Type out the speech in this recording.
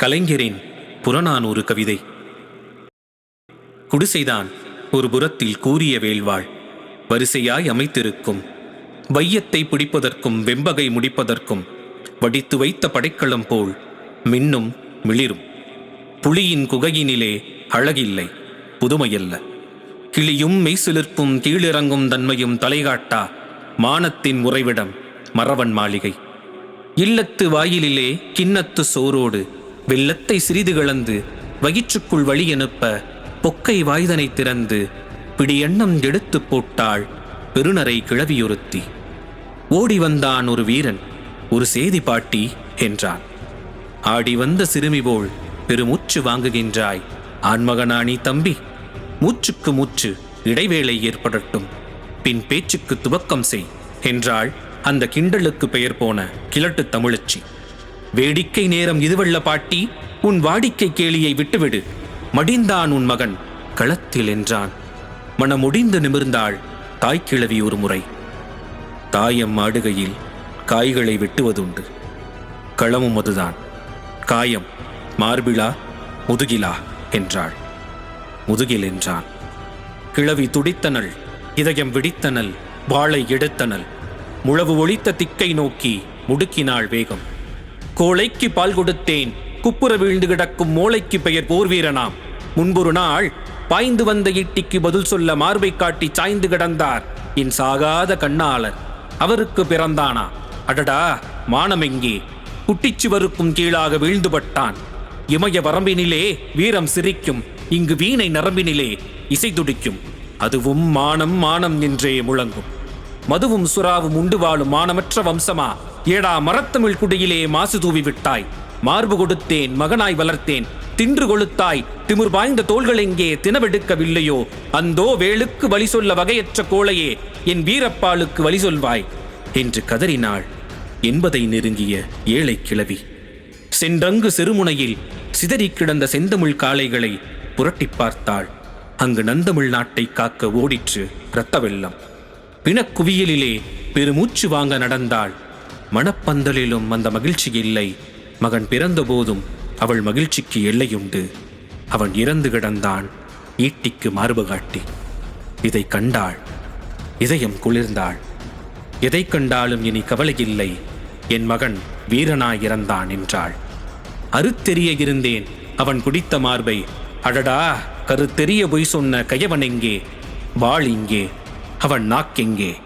கலைஞரின் புறநானூறு கவிதை. குடிசைதான் ஒரு புறத்தில் கூறிய வேள்வாள். வரிசையாய் அமைத்திருக்கும் வையத்தை பிடிப்பதற்கும் வெம்பகை முடிப்பதற்கும் வடித்து வைத்த படைக்களம் போல் மின்னும் மிளிரும். புலியின் குகையினிலே அழகில்லை புதுமையல்ல. கிளியும் மெய்சிலிர்ப்பும் கீழிறங்கும் தன்மையும் தலைகாட்டா மானத்தின் உறைவிடம் மறவன் மாளிகை. இல்லத்து வாயிலிலே கிண்ணத்து சோரோடு வெள்ளத்தை சிறிது கலந்து வயிற்றுக்குள் வழி அனுப்ப பொக்கை வாய்தனை திறந்து பிடியெண்ணம் எடுத்துப் போட்டாள் பெருநரை கிழவியொருத்தி. ஓடி வந்தான் ஒரு வீரன் ஒரு சேதி பாட்டி என்றான். ஆடி வந்த சிறுமி போல் பெருமூச்சு வாங்குகின்றாய். ஆண்மகனானி தம்பி மூச்சுக்கு மூச்சு இடைவேளை ஏற்படட்டும். பின் பேச்சுக்கு துவக்கம் செய் என்றாள் அந்த கிண்டலுக்கு பெயர் போன கிழட்டு தமிழச்சி. வேடிக்கை நேரம் இதுவல்ல பாட்டி உன் வாடிக்கை கேளியை விட்டுவிடு. மடிந்தான் உன் மகன் களத்தில் என்றான். மனமுடிந்து நிமிர்ந்தாள் தாய்க்கிழவி ஒரு முறை. தாயம் ஆடுகையில் காய்களை வெட்டுவதுண்டு. களமும் அதுதான். காயம் மார்பிளா முதுகிலா என்றாள். முதுகில் என்றான். கிழவி துடித்தனல் இதயம் விடித்தனல் வாளை எடுத்தனல் முழவு ஒளித்த திக்கை நோக்கி முடுக்கினாள் வேகம். கோழைக்கு பால் கொடுத்தேன். குப்புற வீழ்ந்து கிடக்கும் மூளைக்கு பெயர் போர் வீரனாம் முன்பொரு நாள் பாய்ந்து வந்த ஈட்டிக்கு பதில் சொல்ல மார்பை காட்டி சாய்ந்து கிடந்தார். என் சாகாத கண்ணாளர் அவருக்கு பிறந்தானா? அடடா மானமெங்கே குட்டிச்சுவருக்கும் கீழாக வீழ்ந்துபட்டான் இமய வரம்பினிலே வீரம் சிரிக்கும். இங்கு வீணை நரம்பினிலே இசை துடிக்கும். அதுவும் மானம் மானம் என்றே முழங்கும். மதுவும் சுறாவும் உண்டு வாழும் மானமற்ற வம்சமா? ஏடா மரத்தமிழ் குடியிலே மாசு தூவி விட்டாய். மார்பு கொடுத்தேன் மகனாய் வளர்த்தேன். தின்று கொளுத்தாய் திமிர் பாய்ந்த தோள்கள் எங்கே தினவெடுக்கவில்லையோ அந்தோ வேளுக்கு வழி சொல்ல வகையற்ற கோளையே என் வீரப்பாளுக்கு வழி சொல்வாய் என்று கதறினாள் என்பதை நெருங்கிய ஏழை கிழவி. சென்றங்கு சிறுமுனையில் சிதறிக் கிடந்த செந்தமிழ் காளைகளை புரட்டிப் பார்த்தாள். அங்கு நந்தமிழ் நாட்டை காக்க ஓடிற்று இரத்த வெள்ளம் பிணக்குவியலிலே பெருமூச்சு வாங்க நடந்தாள். மணப்பந்தலிலும் அந்த மகிழ்ச்சி இல்லை. மகன் பிறந்தபோதும் அவள் மகிழ்ச்சிக்கு எல்லையுண்டு. அவன் இறந்து கிடந்தான் ஈட்டிக்கு மார்பு காட்டி. இதை கண்டாள் இதயம் குளிர்ந்தாள். எதை கண்டாலும் இனி கவலையில்லை என் மகன் வீரனாய் இறந்தான் என்றாள். அறுத்தெரிய இருந்தேன். அவன் குடித்த மார்பை. அடடா கருத்தெரிய பொய் சொன்ன கயவன் எங்கே? வாள் இங்கே. அவன் நாக்கெங்கே